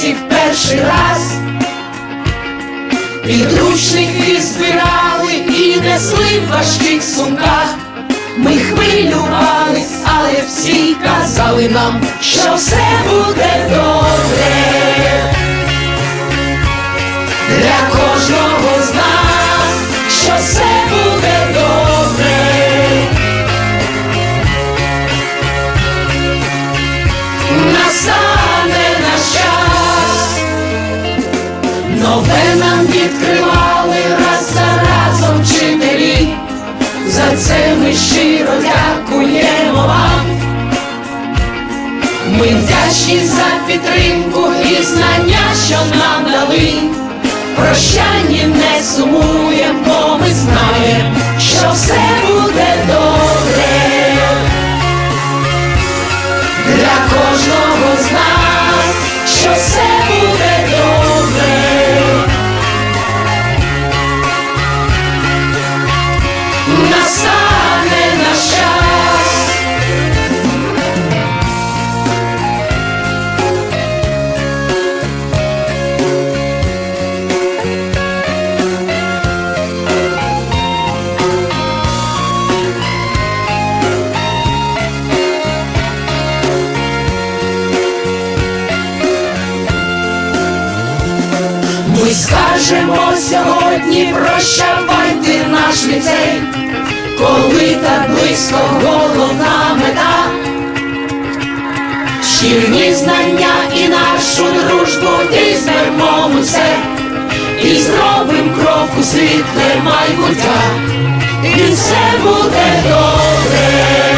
лінійці в перший раз, підручники збирали і несли в важких сумках. Ми хвилювались, але всі казали нам, що все буде добре. Для кожного вдячні за підтримку і знання, що нам дали. прощання не сумуємо, сьогодні, прощавайте наш ліцей, коли так близько головна мета, шкільні знання і нашу дружбу візьмемо все, і зробим крок у світле майбуття, і все буде добре.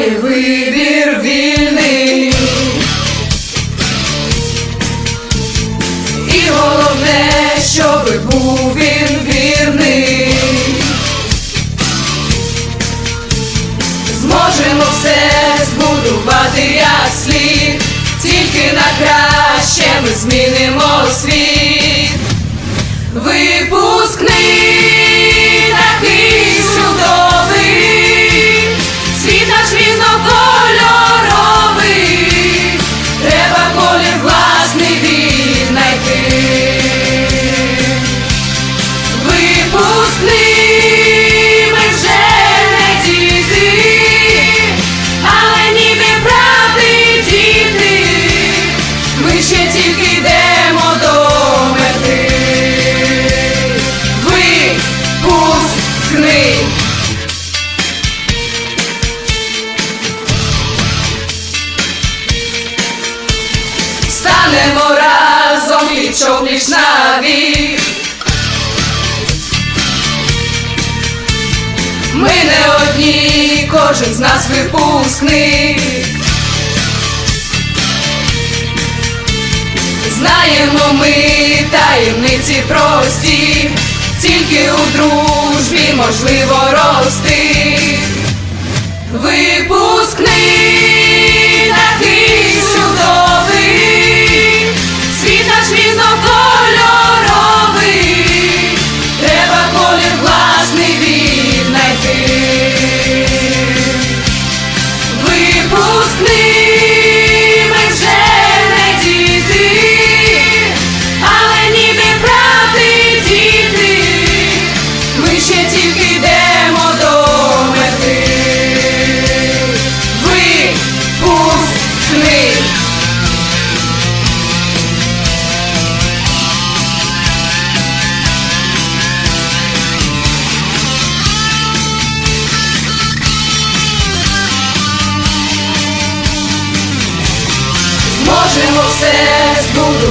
Має вибір вільний. І головне, щоб був він вірний. Зможемо все збудувати як слід, тільки на краще ми змінимо світ. Випускний кожен з нас випускник. Знаємо ми таємниці прості, тільки у дружбі можливо рости. Випускний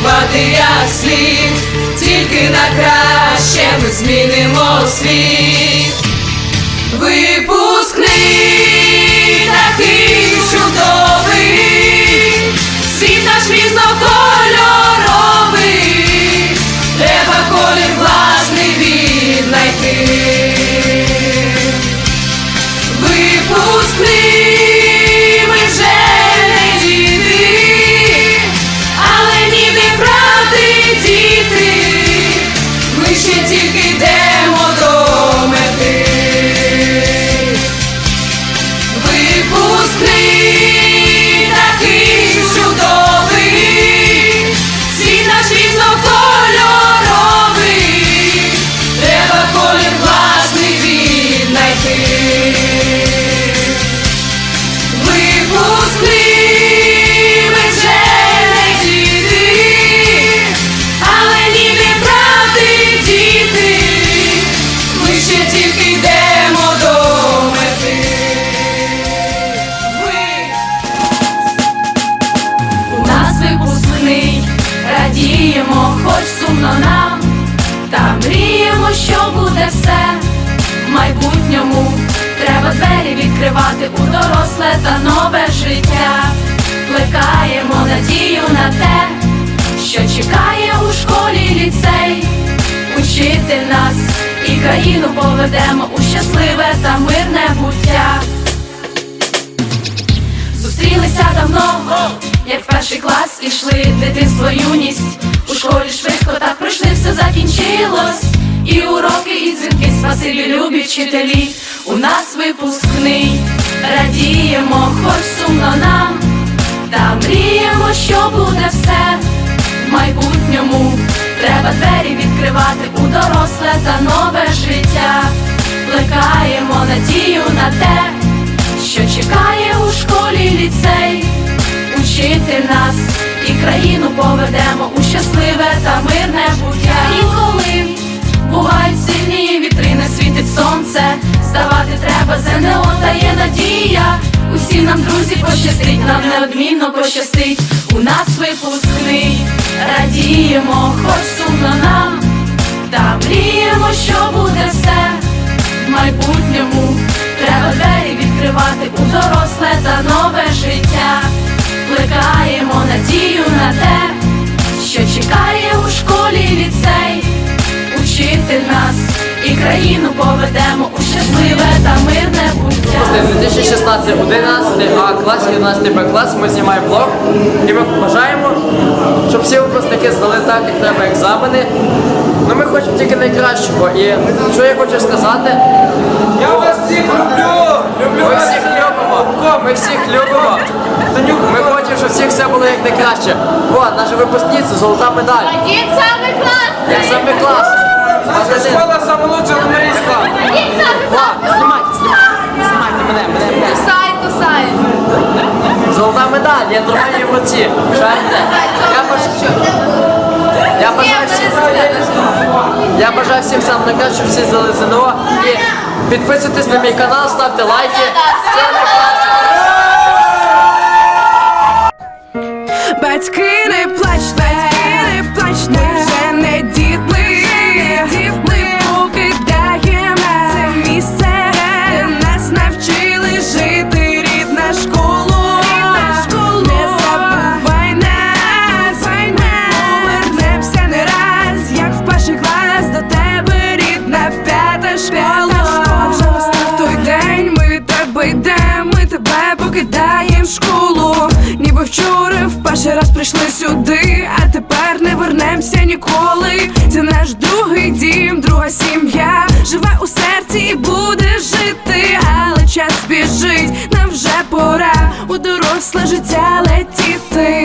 збудувати як слід, тільки на краще ми змінимо світ. Випускний такий чудовий, світ наш різнокольоровий, Випускний поведемо у щасливе та мирне буття. Зустрілися давно, як в перший клас ішли дитинство, юність. У школі швидко так пройшли, все закінчилось. І уроки, і дзвінки, спасибі, любі вчителі. У нас випускний, радіємо, хоч сумно нам, та мріємо, що буде все в майбутньому. Треба двері відкривати у доросле та нове життя. Плекаємо надію на те, що чекає у школі ліцей, учити нас і країну поведемо у щасливе та мирне буття. Інколи бувають сильні вітри, не світить сонце. Здавати треба ЗНО та є надія. Усі нам друзі пощастить, нам неодмінно пощастить. У нас випускний, радіємо, хоч сумно нам, та мріємо, що буде все в майбутньому треба двері відкривати у доросле та нове життя. Поведемо у щасливе та мирне буття. 2016 11 А клас, 11 Б клас, ми знімаємо блог і ми бажаємо, щоб всі випускники здали так, як треба екзамени. Ну ми хочемо тільки найкращого. І що я хочу сказати, Я вас всіх люблю! Люблю ми всіх любимо, ми всіх любимо. Ми хочемо, щоб всіх все було як найкраще. О, наша випускниця, золота медаль. Один самый классный! Як саме класно. Наша школа в Марійська! Ладно, знімайте, знімайте. Знімайте мене, мене, мене. Кусай, кусай! Золота медаль, я тримаю її в руці. Шарите? Я бажаю, я бажаю всім, я бажаю всім сам найкраще, щоб всі здали ЗНО. І підписуйтесь на мій канал, ставте лайки. Батьки не плачте, не плачте, буде жити, але час біжить, нам вже пора у доросле життя летіти.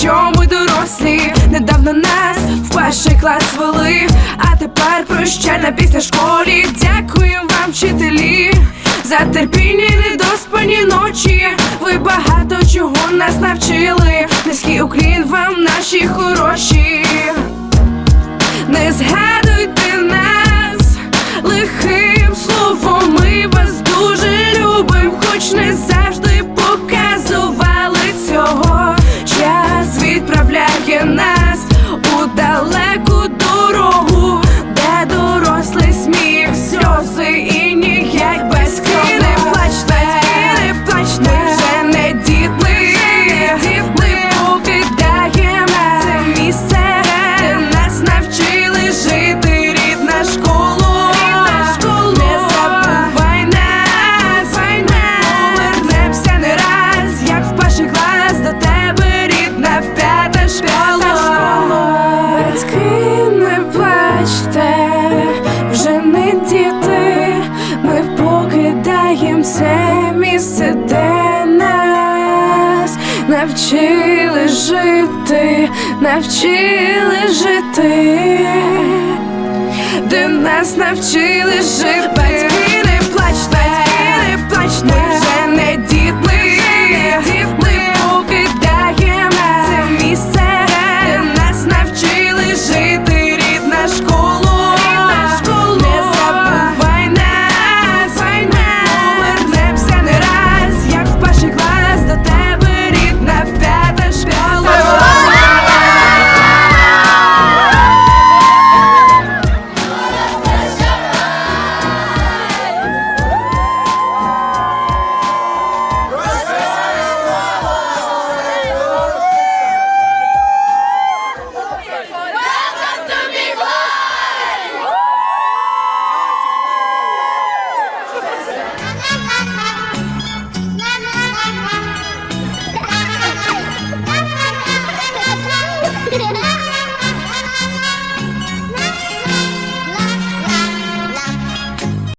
Що ми дорослі. Недавно нас в перший клас вели, а тепер прощальна після школі. Дякую вам, вчителі, за терпіння недоспані ночі. Ви багато чого нас навчили. Низький уклін вам, наші хороші. Не згадуйте покидаємо це місце, де нас навчили жити, навчили жити, де нас навчили жити. Батьки, не плачте, не плачте, ми вже